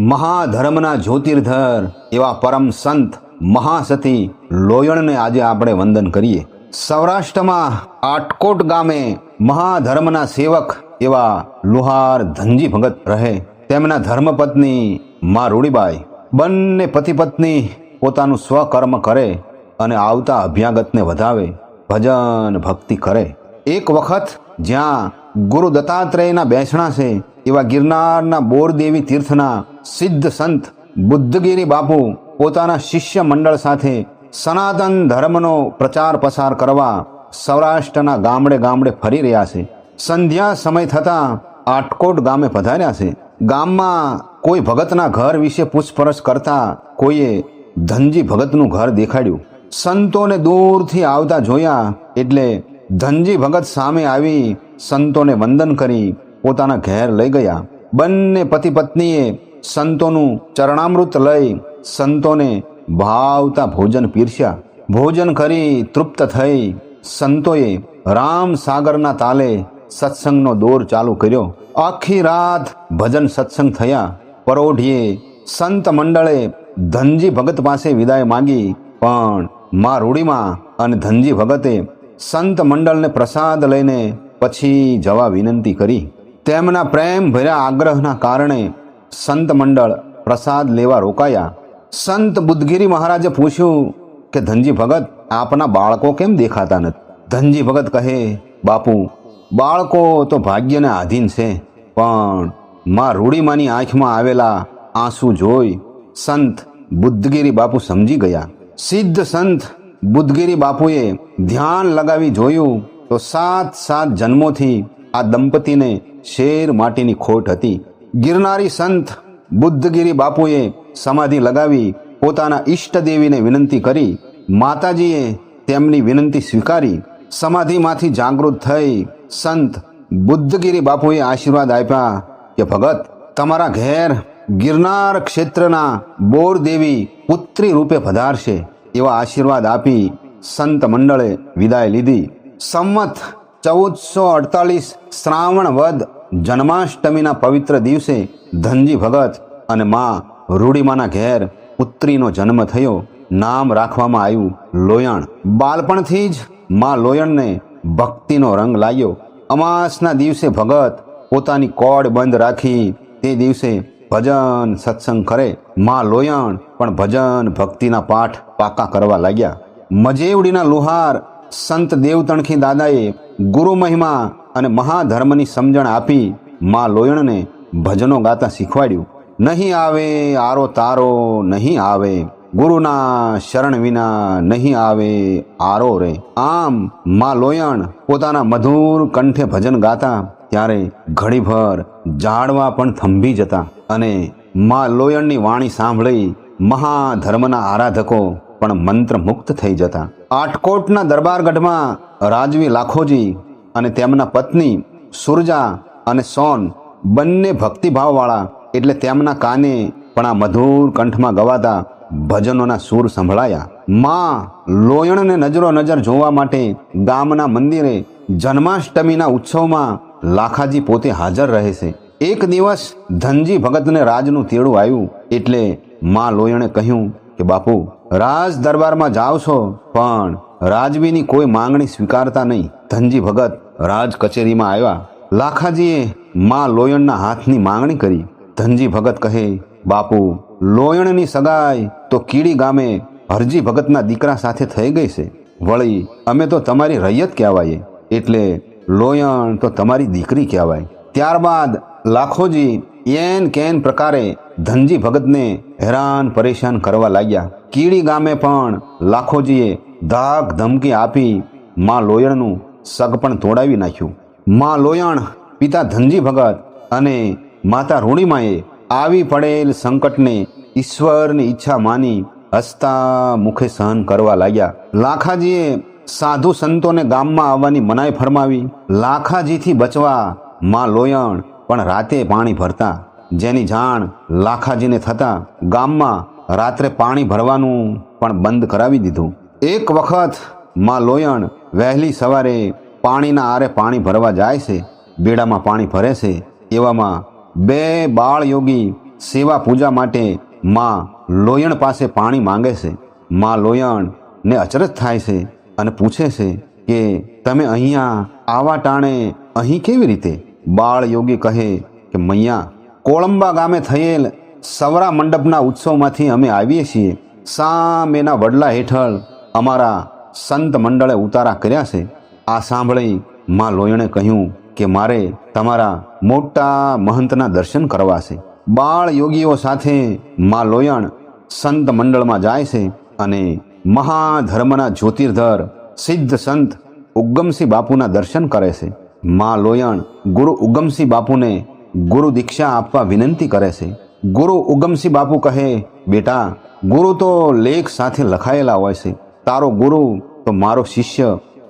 મહાધર્મના જ્યોતિર્ધર એવા પરમ સંત મહાસતી લોયણને આજે આપણે વંદન કરીએ. સૌરાષ્ટ્રમાં આટકોટ ગામે મહાધર્મના સેવક એવા લુહાર ધનજી ભગત રહે. તેમના ધર્મપત્ની મા રૂડીબાઈ બંને પતિ પત્ની પોતાનું સ્વકર્મ કરે અને આવતા અભ્યાગતને વધાવે, ભજન ભક્તિ કરે. એક વખત જ્યાં ગુરુ દત્તાત્રેયના બેસણા છે, એવા ગિરનારના બોરદેવી તીર્થના સિદ્ધ સંત બુદ્ધગીરી બાપુ પોતાના શિષ્ય મંડળ સાથે સનાતન ધર્મનો પ્રચાર પસાર કરવા સૌરાષ્ટ્રના ગામડે ગામડે ફરી રહ્યા છે. સંધ્યા સમય થતાં આટકોટ ગામે પધાર્યા છે. ગામમાં કોઈ ભગતના ઘર વિશે પૂછપરછ કરતા કોઈએ ધનજી ભગતનું ઘર દેખાડ્યું. સંતોને દૂરથી આવતા જોયા એટલે ધનજી ભગત સામે આવી સંતોને વંદન કરી પોતાના ઘેર લઈ ગયા. બંને પતિ પત્નીએ સંતોનું ચરણામૃત લઈ સંતોને ભાવતા ભોજન પીરસ્યા. ભોજન કરી તૃપ્ત થઈ સંતોએ રામ સાગરના તાલે સત્સંગનો દોર ચાલુ કર્યો. આખી રાત ભજન સત્સંગ થયા. પરોઢીએ સંત મંડળે ધનજી ભગત પાસે વિદાય માંગી. પણ મા રૂડીમાં અને ધનજી ભગતે સંત મંડળને પ્રસાદ લઈને પછી જવા વિનંતી કરી. તેમના પ્રેમ ભર્યા આગ્રહના કારણે સંત મંડળ પ્રસાદ લેવા રોકાયા. સંત બુદ્ધગીરી મહારાજે પૂછ્યું કે, ધનજી ભગત, આપના બાળકો કેમ દેખાતા નથી? ધનજી ભગત કહે, બાપુ, બાળકો તો ભાગ્યને આધીન છે, પણ માં રૂડીમાની આંખમાં આવેલા આંસુ જોઈ સંત બુદ્ધગીરી બાપુ સમજી ગયા. સિદ્ધ સંત બુદ્ધગીરી બાપુએ ધ્યાન લગાવી જોયું તો સાત સાત જન્મોથી આ દંપતીને શેર માટીની ખોટ હતી. ગિરનારી સંત બુદ્ધગીરી બાપુએ સમાધિ લગાવી પોતાના ઈષ્ટદેવીને વિનંતી કરી, માતાજીએ તેમની વિનંતી સ્વીકારી, સમાધિમાંથી જાગૃત થઈ સંત બુદ્ધગીરી બાપુએ આશીર્વાદ આપ્યા કે, ભગત, તમારા ઘેર ગિરનાર ક્ષેત્રના બોરદેવી પુત્રી રૂપે પધારશે. એવા આશીર્વાદ આપી સંત મંડળે વિદાય લીધી. સંમત ચૌદસો અડતાલીસ શ્રાવણ વદ જન્માષ્ટમીના પવિત્ર દિવસે ધનજી ભગત અને મા રૂડીમાના ઘેર પુત્રીનો જન્મ થયો. નામ રાખવામાં આવ્યું લોયણ. બાળપણથી જ મા લોયણને ભક્તિનો રંગ લાગ્યો. અમાસના દિવસે ભગત પોતાની કોડ બંધ રાખી તે દિવસે ભજન સત્સંગ કરે. મા લોયણ પણ ભજન ભક્તિના પાઠ પાકા કરવા લાગ્યા. મજેવડીના લુહાર સંત દેવતણખી દાદાએ ગુરુ મહિમા અને મહાધર્મની સમજણ આપી મા લોયણને ભજનો ગાતા શીખવાડ્યું. નહીં આવે, આરો તારો નહીં આવે, ગુરુના શરણ વિના નહીં આવે, આરો રે. આમ મા લોયણ પોતાના મધુર કંઠે ભજન ગાતા, ત્યારે ઘડીભર ઝાડવા પણ થંભી જતા અને મા લોયણની વાણી સાંભળી મહાધર્મના આરાધકો પણ મંત્રમુક્ત થઈ જતા. આટકોટના દરબારગઢમાં રાજવી લાખોજી અને તેમના પત્ની સુરજા અને સોન બંને ભક્તિભાવવાળા એટલે તેમના કાને પણ આ મધુર કંઠમાં ગવાતા ભજનોના સૂર સંભળાયા. માં લોયણને નજરો નજર જોવા માટે ગામના મંદિરે જન્માષ્ટમીના ઉત્સવમાં લાખાજી પોતે હાજર રહે છે. એક દિવસ ધનજી ભગતને રાજનું તેડું આવ્યું એટલે માં લોયણે કહ્યું કે, બાપુ, રાજ દરબારમાં જાઓ છો પણ રાજવીની કોઈ માંગણી સ્વીકારતા નહીં. ધનજી ભગત રાજ કચેરીમાં આવ્યા. લાખાજીએ મા લોયણના હાથની માંગણી કરી. ધનજી ભગત કહે, બાપુ, લોયણની સગાઈ તો કીડી ગામે હરજી ભગતના દીકરા સાથે થઈ ગઈ છે. વળી અમે તો તમારી રૈયત કહેવાય એટલે લોયણ તો તમારી દીકરી કહેવાય. ત્યારબાદ લાખોજી એન કેન પ્રકારે ધનજી ભગતને હેરાન પરેશાન કરવા લાગ્યા. કીડી ગામે પણ લાખોજીએ ધાક ધમકી આપી માં લોયણનું સગ પણ તોડાવી નાખ્યું. મા લોયણ, પિતા ધનજી ભગત અને માતા રૂણિમાએ આવી પડેલ સંકટને ઈશ્વરની ઈચ્છા માની હસતા મુખે સહન કરવા લાગ્યા. લાખાજીએ સાધુ સંતોને ગામમાં આવવાની મનાઈ ફરમાવી. લાખાજીથી બચવા મા લોયણ પણ રાતે પાણી ભરતા. જેની જાણ લાખાજીને થતાં ગામમાં રાત્રે પાણી ભરવાનું પણ બંધ કરાવી દીધું. એક વખતમાં લોયણ વહેલી સવારે પાણીના આરે પાણી ભરવા જાય છે, બેડામાં પાણી ભરે છે, એવામાં બે બાળ યોગી સેવા પૂજા માટે માં લોયણ પાસે પાણી માંગે છે. માં લોયણ ને અચરજ થાય છે અને પૂછે છે કે, તમે અહીંયા આવા ટાણે અહીં કેવી રીતે? બાળ યોગી કહે કે, મૈયા, કોળંબા ગામે થયેલ સવરા મંડપના ઉત્સવમાંથી અમે આવીએ છીએ. સામેના વડલા હેઠળ અમારા સંત મંડળે ઉતારા કર્યા છે. આ સાંભળી માં લોયણે કહ્યું કે મારે તમારા મોટા મહંતના દર્શન કરવા છે. બાળ યોગીઓ સાથે માં લોયણ સંત મંડળમાં જાય છે અને મહાધર્મના જ્યોતિર્ધર સિદ્ધ સંત ઉગમસિંહ બાપુના દર્શન કરે છે. માં લોયણ ગુરુ ઉગમસિંહ બાપુને ગુરુ દીક્ષા આપવા વિનંતી કરે છે. ગુરુ ઉગમસિંહ બાપુ કહે, બેટા, ગુરુ તો લેખ સાથે લખાયેલા હોય છે. તારો ગુરુ તો મારો શિષ્ય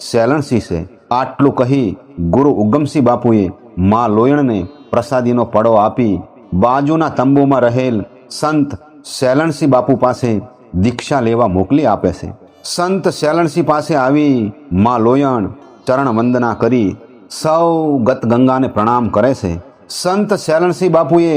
શૈલણસિંહ છે. આટલું કહી ગુરુ ઉગમસિંહ બાપુએ મા લોયણને પ્રસાદીનો પડો આપી બાજુના તંબુમાં રહેલ સંત શૈલણસિંહ બાપુ પાસે દીક્ષા લેવા મોકલી આપે છે. સંત શૈલણસિંહ પાસે આવી મા લોયણ ચરણ વંદના કરી સૌ ગત ગંગાને પ્રણામ કરે છે. સંત શૈલણસિંહ બાપુએ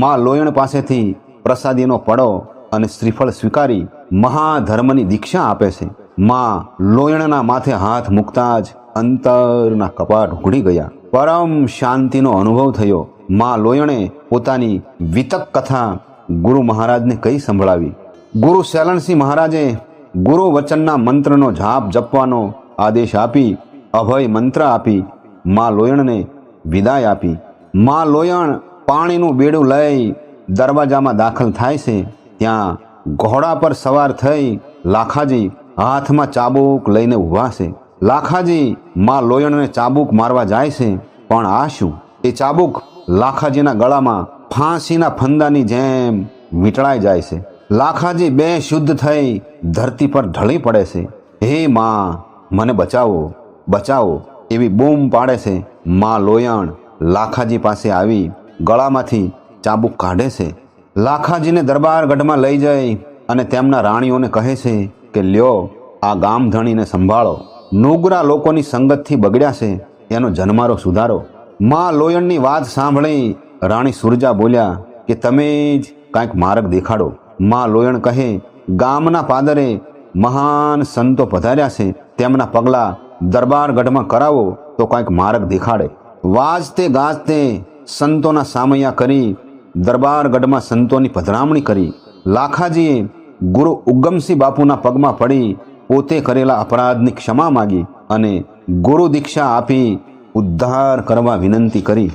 મા લોયણ પાસેથી પ્રસાદીનો પડો અને શ્રીફળ સ્વીકારી મહાધર્મની દીક્ષા આપે છે. માં લોયણના માથે હાથ મૂકતા જ અંતરના કપાટ ઉઘડી ગયા. પરમ શાંતિનો અનુભવ થયો. માં લોયણે પોતાની વિતક કથા ગુરુ મહારાજને કઈ સંભળાવી? ગુરુ શૈલણસિંહ મહારાજે ગુરુ વચનના મંત્રનો જાપ જપવાનો આદેશ આપી, અભય મંત્ર આપી, માં લોયણને વિદાય આપી. માં લોયણ પાણીનું બેડું લઈ દરવાજામાં દાખલ થાય છે. ત્યાં ઘોડા પર સવાર થઈ લાખાજી હાથમાં ચાબુક લઈને ઊભા છે. લાખાજી માં લોયણને ચાબુક મારવા જાય છે, પણ આ શું? એ ચાબુક લાખાજીના ગળામાં ફાંસીના ફંદાની જેમ વીંટળાઈ જાય છે. લાખાજી બે શુદ્ધ થઈ ધરતી પર ઢળી પડે છે. હે માં, મને બચાવો બચાવો એવી બૂમ પાડે છે. માં લોયણ લાખાજી પાસે આવી ગળામાંથી ચાબુક કાઢે છે. લાખાજીને દરબાર ગઢમાં લઈ જઈ અને તેમના રાણીઓને કહે છે કે, લ્યો, આ ગામધણીને સંભાળો. નોગરા લોકોની સંગતથી બગડ્યા છે. એનો જન્મારો સુધારો. માં લોયણની વાત સાંભળી રાણી સુરજા બોલ્યા કે, તમે જ કાંઈક માર્ગ દેખાડો. માં લોયણ કહે, ગામના પાદરે મહાન સંતો પધાર્યા છે. તેમના પગલાં દરબારગઢમાં કરાવો તો કાંઈક માર્ગ દેખાડે. વાજતે ગાજતે સંતોના સામૈયા કરી દરબારગઢમાં સંતોની પધરામણી કરી. લાખાજીએ ગુરુ ઉગમસિંહ બાપુના પગમાં પડી, પોતે કરેલા અપરાધની ક્ષમા માગી અને ગુરુ દીક્ષા આપી ઉદ્ધાર કરવા વિનંતી કરી.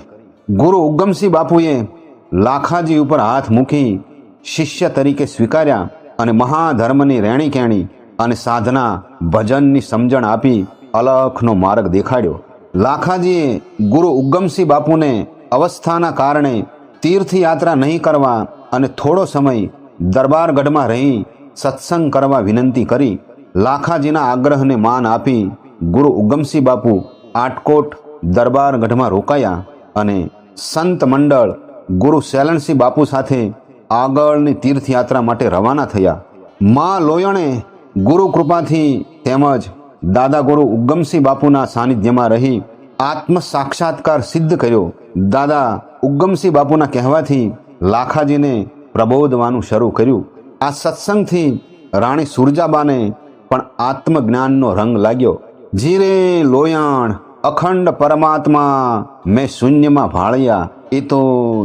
ગુરુ ઉગમસિંહ બાપુએ લાખાજી ઉપર હાથ મૂકી શિષ્ય તરીકે સ્વીકાર્યા અને મહાધર્મની રહેણી કહેણી અને સાધના, ભજનની સમજણ આપી અલખનો માર્ગ દેખાડ્યો. લાખાજીએ ગુરુ ઉગમસિંહ બાપુને અવસ્થાના કારણે તીર્થયાત્રા નહીં કરવા અને થોડો સમય દરબારગઢમાં રહી સત્સંગ કરવા વિનંતી કરી, લાખાજીના આગ્રહને માન આપી ગુરુ ઉગમસિંહ બાપુ આટકોટ દરબારગઢમાં રોકાયા અને સંત મંડળ ગુરુ શૈલણસિંહ બાપુ સાથે આગળની તીર્થયાત્રા માટે રવાના થયા. મા લોયણે ગુરુ કૃપાથી તેમજ દાદા ગુરુ ઉગમસિંહ બાપુના સાનિધ્યમાં રહી આત્મ સાક્ષાત્કાર સિદ્ધ કર્યો. દાદા ઉગમસિંહ બાપુના કહેવાથી લાખાજીને પ્રબોધવાનું શરૂ કર્યું. આ સત્સંગથી રાણી સુરજાબાને પણ આત્મજ્ઞાનનો રંગ લાગ્યો. જીરે લોયાણ, અખંડ પરમાત્મા, મેં શૂન્યમાં ભાળ્યા. એ તો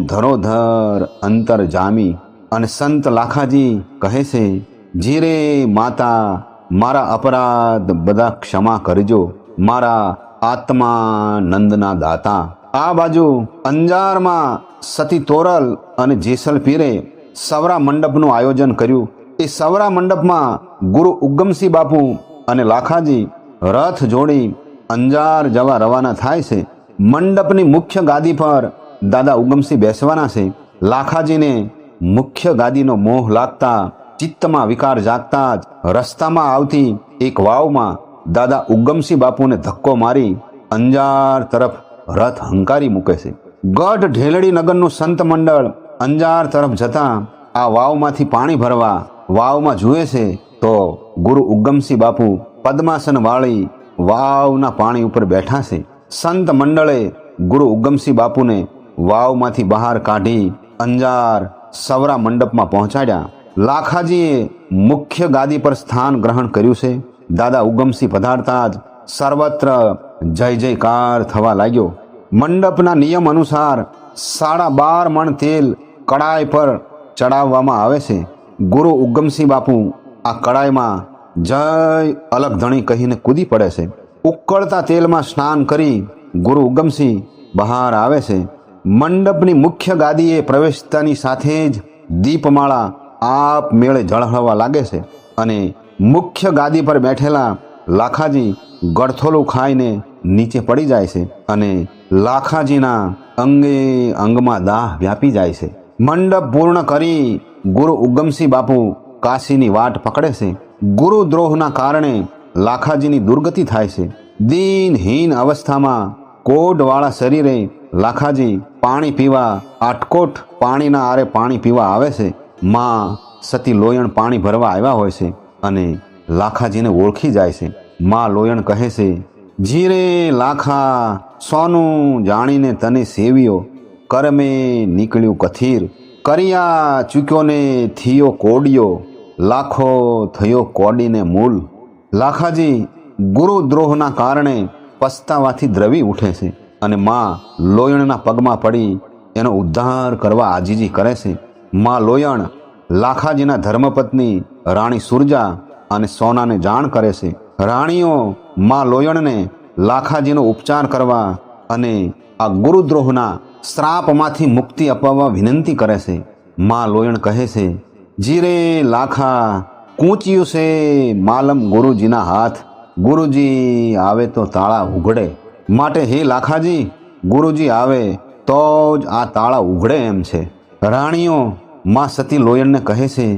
ધરોધર અંતર જામી. અને સંત લાખાજી કહે છે, જીરે માતા, મારા અપરાધ બધા ક્ષમા કરજો. મારા આત્માનંદના દાતા. આ બાજુ અંજારમાં સતી તોરલ અને જેસલ પીરે સવરા મંડપનું આયોજન કર્યું. એ સવરા મંડપમાં ગુરુ ઉગમસિંહ બાપુ અને લાખાજી રથ જોડી અંજાર જવા રવાના થાય છે. મંડપની મુખ્ય ગાદી પર દાદા ઉગમસિંહ બેસવાના છે. લાખાજીને મુખ્ય ગાદીનો મોહ લાગતા, ચિત્તમાં વિકાર જાગતા જ રસ્તામાં આવતી એક વાવમાં દાદા ઉગમસિંહ બાપુને ધક્કો મારી અંજાર તરફ રથ હંકારી મૂકે છે. ગઢ ઢેલડી નગરનું સંત મંડળ અંજાર તરફ જતા આ વાવમાંથી પાણી ભરવા વાવમાં જુએ છે, તો ગુરુ ઉગમસિંહ બાપુ પદ્માસન વાળી વાવના પાણી ઉપર બેઠા છે. સંત મંડળે ગુરુ ઉગમસિંહ બાપુને વાવમાંથી બહાર કાઢી અંજાર સવરા મંડપમાં પહોંચાડ્યા. લાખાજીએ મુખ્ય ગાદી પર સ્થાન ગ્રહણ કર્યું છે. દાદા ઉગમસિંહ પધારતા જ સર્વત્ર જય જયકાર થવા લાગ્યો. મંડપના નિયમ અનુસાર સાડા બાર મણ તેલ કડાઈ પર ચડાવવામાં આવે છે. ગુરુ ઉગમસિંહ બાપુ આ કડાઈમાં જય અલગ ધણી કહીને કૂદી પડે છે. ઉકળતા તેલમાં સ્નાન કરી ગુરુ ઉગમસિંહ બહાર આવે છે. મંડપની મુખ્ય ગાદીએ પ્રવેશતાની સાથે જ દીપમાળા આપ મેળે ઝળહળવા લાગે છે અને મુખ્ય ગાદી પર બેઠેલા લાખાજી ગળથોલું ખાઈને નીચે પડી જાય છે અને લાખાજીના અંગે અંગમાં દાહ વ્યાપી જાય છે. મંડપ પૂર્ણ કરી ગુરુ ઉગમસિંહ બાપુ કાશીની વાટ પકડે છે. ગુરુદ્રોહના કારણે લાખાજીની દુર્ગતિ થાય છે. દિનહીન અવસ્થામાં કોડવાળા શરીરે લાખાજી પાણી પીવા, આટકોટ પાણીના આરે પાણી પીવા આવે છે. માં સતી લોયણ પાણી ભરવા આવ્યા હોય છે અને લાખાજીને ઓળખી જાય છે. માં લોયણ કહે છે, જીરે લાખા, સોનું જાણીને તને સેવ્યો. કરમે નીકળ્યું કથીર. કરિયા ચૂક્યો ને થયો કોડિયો. લાખો થયો કોડીને મૂલ લાખાજી ગુરુદ્રોહના કારણે પસ્તાવાથી દ્રવી ઉઠે છે અને માં લોયણના પગમાં પડી એનો ઉદ્ધાર કરવા આજીજી કરે છે. માં લોયણ લાખાજીના ધર્મપત્ની રાણી સુરજા અને સોનાને જાણ કરે છે. રાણીઓ માં લોયણને લાખાજીનો ઉપચાર કરવા અને આ ગુરુદ્રોહના શ્રાપમાંથી મુક્તિ અપાવવા વિનંતી કરે છે. માં લોયણ કહે છે, જીરે લાખા, કૂંચ્યું છે માલમ ગુરુજીના હાથ. ગુરુજી આવે તો તાળા ઉઘડે. માટે હે લાખાજી, ગુરુજી આવે તો જ આ તાળા ઉઘડે એમ છે. રાણીઓ માં સતી લોયણને કહે છે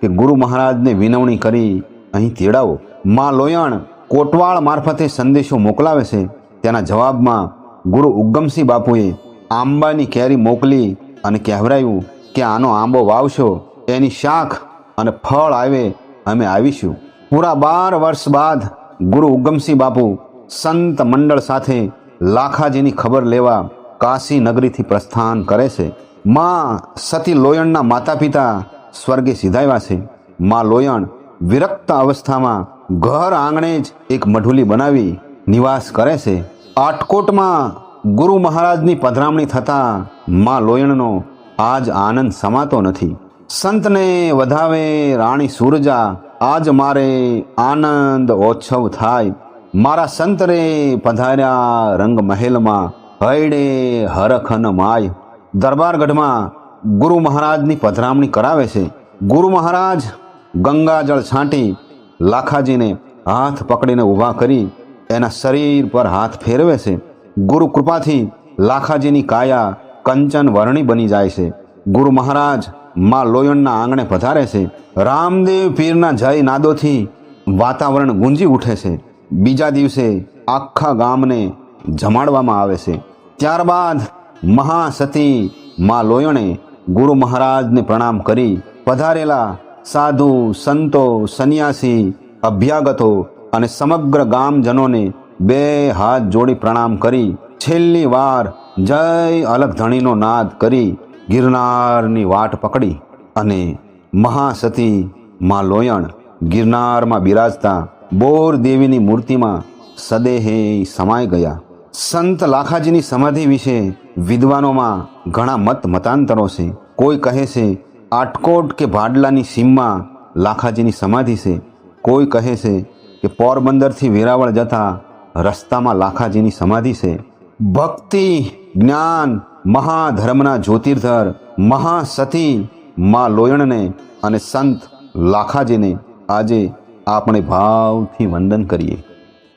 કે, ગુરુ મહારાજને વિનવણી કરી અહીં તેડાવો માં લોયણ કોટવાળ મારફતે સંદેશો મોકલાવે છે. તેના જવાબમાં ગુરુ ઉગમસિંહ બાપુએ આંબાની કેરી મોકલી અને કહેવરાયું કે આનો આંબો વાવશો, એની શાખ અને ફળ આવે, અમે આવીશું. પૂરા બાર વર્ષ બાદ ગુરુ ઉગમસિંહ બાપુ સંત મંડળ સાથે લાખાજીની ખબર લેવા કાશી નગરીથી પ્રસ્થાન કરે છે. માં સતી લોયણના માતા પિતા સ્વર્ગે સિધાવ્યા છે. માં લોયણ વિરક્ત અવસ્થામાં ઘર આંગણે જ એક મઢુલી બનાવી નિવાસ કરે છે. આટકોટમાં ગુરુ મહારાજની પધરામણી થતાં મા લોયણનો આજ આનંદ સમાતો નથી. સંતને વધાવે રાણી સુરજા, આજ મારે આનંદ ઓછવ થાય. મારા સંતરે પધાર્યા રંગ મહેલમાં હૈડે હરખન માય. દરબારગઢમાં ગુરુ મહારાજની પધરામણી કરાવે છે. ગુરુ મહારાજ ગંગાજળ છાંટી લાખાજીને હાથ પકડીને ઊભા કરી એના શરીર પર હાથ ફેરવે છે. ગુરુ કૃપાથી લાખાજીની કાયા કંચન વર્ણી બની જાય છે. ગુરુ મહારાજમાં લોયણના આંગણે પધારે છે. રામદેવ પીરના જય નાદોથી વાતાવરણ ગુંજી ઉઠે છે. બીજા દિવસે આખા ગામને જમાડવામાં આવે છે. ત્યારબાદ મહાસતી માં લોયણે ગુરુ મહારાજને પ્રણામ કરી પધારેલા સાધુ, સંતો, સંન્યાસી, અભ્યાગતો અને સમગ્ર ગામજનોને બે હાથ જોડી પ્રણામ કરી છેલ્લી વાર જય અલગ ધણીનો નાદ કરી ગિરનારની વાટ પકડી અને મહાસતી માં લોયણ ગિરનારમાં બિરાજતા બોર દેવીની મૂર્તિમાં સદેહે સમાઈ ગયા. સંત લાખાજીની સમાધિ વિશે વિદ્વાનોમાં ઘણા મત મતાંતરો છે. કોઈ કહે છે આટકોટ કે ભાડલાની સીમમાં લાખાજીની સમાધિ છે. કોઈ કહે છે કે પોરબંદરથી વેરાવળ જતા રસ્તામાં લાખાજીની સમાધિ છે. ભક્તિ, જ્ઞાન, મહાધર્મના જ્યોતિર્ધર, મહાસતી, મા લોયણને અને સંત લાખાજીને આજે આપણે ભાવથી વંદન કરીએ.